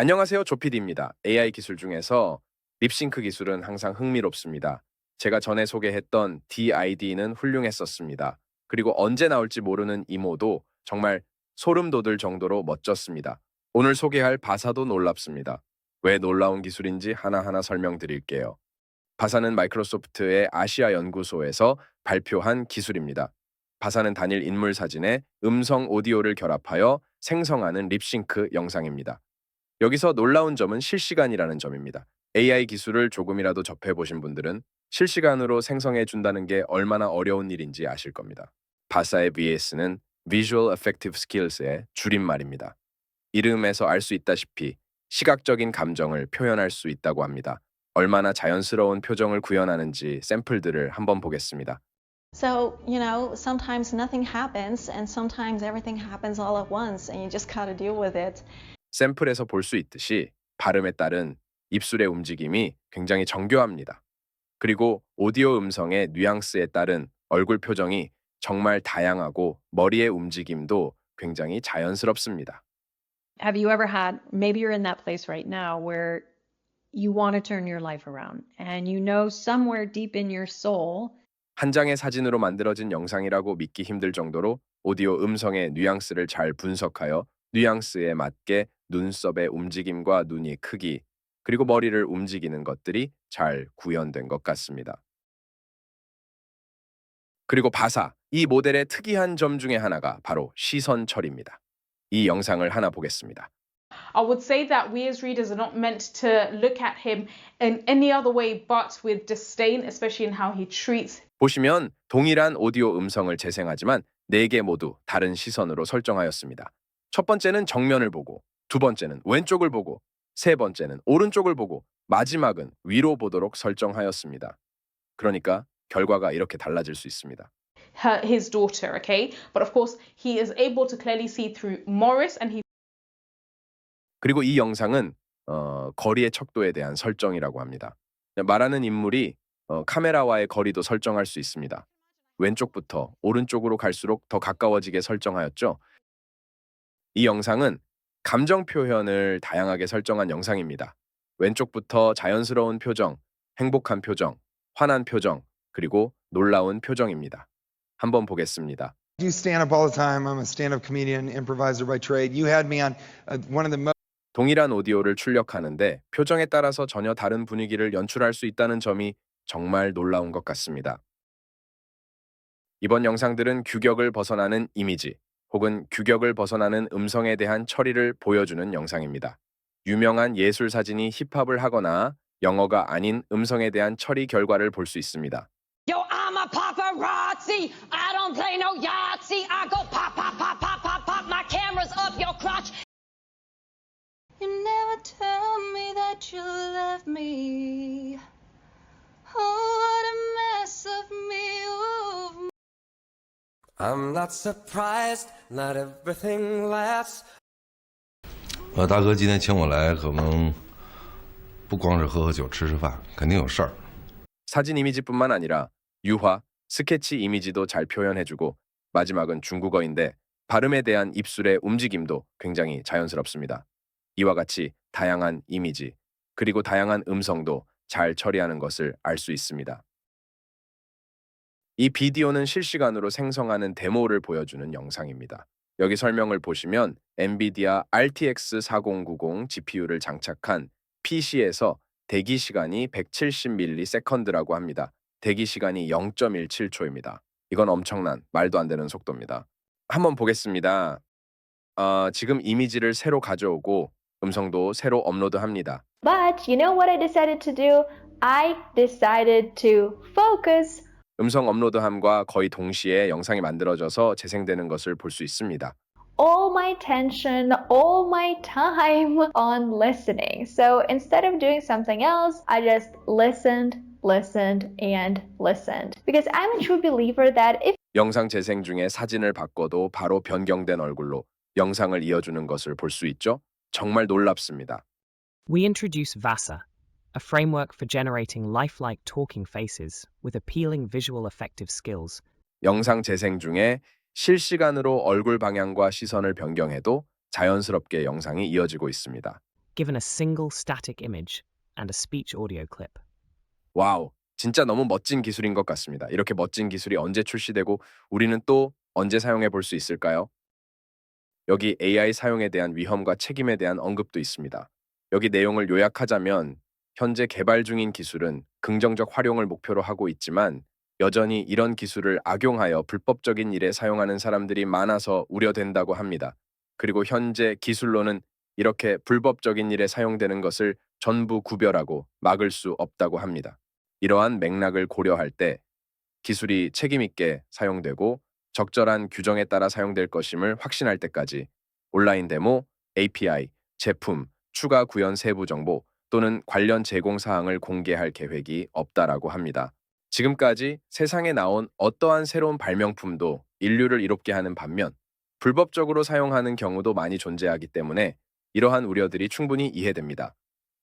안녕하세요. 조피디입니다. AI 기술 중에서 립싱크 기술은 항상 흥미롭습니다. 제가 전에 소개했던 DID는 훌륭했었습니다. 그리고 언제 나올지 모르는 이모도 정말 소름 돋을 정도로 멋졌습니다. 오늘 소개할 바사도 놀랍습니다. 왜 놀라운 기술인지 하나하나 설명드릴게요. 바사는 마이크로소프트의 아시아 연구소에서 발표한 기술입니다. 바사는 단일 인물 사진에 음성 오디오를 결합하여 생성하는 립싱크 영상입니다. 여기서 놀라운 점은 실시간이라는 점입니다. AI 기술을 조금이라도 접해 보신 분들은 실시간으로 생성해 준다는 게 얼마나 어려운 일인지 아실 겁니다. 바사의 VS는 Visual Effective Skills의 줄임말입니다. 이름에서 알 수 있다시피 시각적인 감정을 표현할 수 있다고 합니다. 얼마나 자연스러운 표정을 구현하는지 샘플들을 한번 보겠습니다. So, you know, sometimes nothing happens and sometimes everything happens all at once and you just gotta deal with it. 샘플에서 볼 수 있듯이 발음에 따른 입술의 움직임이 굉장히 정교합니다. 그리고 오디오 음성의 뉘앙스에 따른 얼굴 표정이 정말 다양하고 머리의 움직임도 굉장히 자연스럽습니다. Have you ever had, maybe you're in that place right now where you want to turn your life around and you know somewhere deep in your soul 한 장의 사진으로 만들어진 영상이라고 믿기 힘들 정도로 오디오 음성의 뉘앙스를 잘 분석하여 뉘앙스에 맞게 눈썹의 움직임과 눈이 크기 그리고 머리를 움직이는 것들이 잘 구현된 것 같습니다. 그리고 바사, 이 모델의 특이한 점 중에 하나가 바로 시선 처리입니다. 이 영상을 하나 보겠습니다. I would say that we as readers are not meant to look at him in any other way but with disdain, especially in how he treats 보시면 동일한 오디오 음성을 재생하지만 네 개 모두 다른 시선으로 설정하였습니다. 첫 번째는 정면을 보고, 두 번째는 왼쪽을 보고, 세 번째는 오른쪽을 보고, 마지막은 위로 보도록 설정하였습니다. 그러니까 결과가 이렇게 달라질 수 있습니다. her, his daughter, okay? But of course, he is able to clearly see through Morris and he 그리고 이 영상은 어, 거리의 척도에 대한 설정이라고 합니다. 말하는 인물이 어, 카메라와의 거리도 설정할 수 있습니다. 왼쪽부터 오른쪽으로 갈수록 더 가까워지게 설정하였죠. 이 영상은 감정 표현을 다양하게 설정한 영상입니다. 왼쪽부터 자연스러운 표정, 행복한 표정, 화난 표정, 그리고 놀라운 표정입니다. 한번 보겠습니다. I do stand up all the time. I'm a stand up comedian, improviser by trade. You had me on uh, one of the most 동일한 오디오를 출력하는데 표정에 따라서 전혀 다른 분위기를 연출할 수 있다는 점이 정말 놀라운 것 같습니다. 이번 영상들은 규격을 벗어나는 이미지 혹은 규격을 벗어나는 음성에 대한 처리를 보여주는 영상입니다. 유명한 예술 사진이 힙합을 하거나 영어가 아닌 음성에 대한 처리 결과를 볼 수 있습니다. Yo, I'm a paparazzi. I don't play no Yahtzee. I go pop, pop, pop, pop, pop, pop. My camera's up your crotch. You never tell me that you love me. I'm not surprised, not everything lasts. 呃，大哥今天请我来，可能不光是喝喝酒、吃吃饭，肯定有事儿。 사진 이미지뿐만 아니라 유화, 스케치 이미지도 잘 표현해주고 마지막은 중국어인데 발음에 대한 입술의 움직임도 굉장히 자연스럽습니다. 이와 같이 다양한 이미지 그리고 다양한 음성도 잘 처리하는 것을 알 수 있습니다. 이 비디오는 실시간으로 생성하는 데모를 보여주는 영상입니다. 여기 설명을 보시면 엔비디아 RTX 4090 GPU를 장착한 PC에서 대기 시간이 170ms라고 합니다. 대기 시간이 0.17초입니다. 이건 엄청난 말도 안 되는 속도입니다. 한번 보겠습니다. 어, 지금 이미지를 새로 가져오고 음성도 새로 업로드합니다. But you know what I decided to do? I decided to focus 음성 업로드함과 거의 동시에 영상이 만들어져서 재생되는 것을 볼 수 있습니다. all my attention, all my time on listening. So instead of doing something else, I just listened, listened, and listened. Because I'm a true believer that if 영상 재생 중에 사진을 바꿔도 바로 변경된 얼굴로 영상을 이어주는 것을 볼 수 있죠? 정말 놀랍습니다. We introduce Vasa, a framework for generating lifelike talking faces with appealing visual effective skills. 영상 재생 중에 실시간으로 얼굴 방향과 시선을 변경해도 자연스럽게 영상이 이어지고 있습니다. given a single static image and a speech audio clip. 와우, 진짜 너무 멋진 기술인 것 같습니다. 이렇게 멋진 기술이 언제 출시되고 우리는 또 언제 사용해 볼 수 있을까요? 여기 AI 사용에 대한 위험과 책임에 대한 언급도 있습니다. 여기 내용을 요약하자면 현재 개발 중인 기술은 긍정적 활용을 목표로 하고 있지만 여전히 이런 기술을 악용하여 불법적인 일에 사용하는 사람들이 많아서 우려된다고 합니다. 그리고 현재 기술로는 이렇게 불법적인 일에 사용되는 것을 전부 구별하고 막을 수 없다고 합니다. 이러한 맥락을 고려할 때 기술이 책임있게 사용되고 적절한 규정에 따라 사용될 것임을 확신할 때까지 온라인 데모, API, 제품, 추가 구현 세부 정보 또는 관련 제공 사항을 공개할 계획이 없다라고 합니다. 지금까지 세상에 나온 어떠한 새로운 발명품도 인류를 이롭게 하는 반면 불법적으로 사용하는 경우도 많이 존재하기 때문에 이러한 우려들이 충분히 이해됩니다.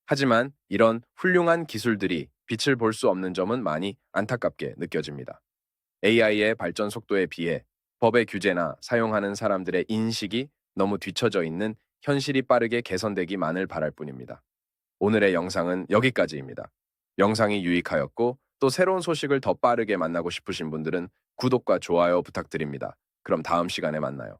하지만 이런 훌륭한 기술들이 빛을 볼 수 없는 점은 많이 안타깝게 느껴집니다. AI의 발전 속도에 비해 법의 규제나 사용하는 사람들의 인식이 너무 뒤처져 있는 현실이 빠르게 개선되기만을 바랄 뿐입니다. 오늘의 영상은 여기까지입니다. 영상이 유익하였고 또 새로운 소식을 더 빠르게 만나고 싶으신 분들은 구독과 좋아요 부탁드립니다. 그럼 다음 시간에 만나요.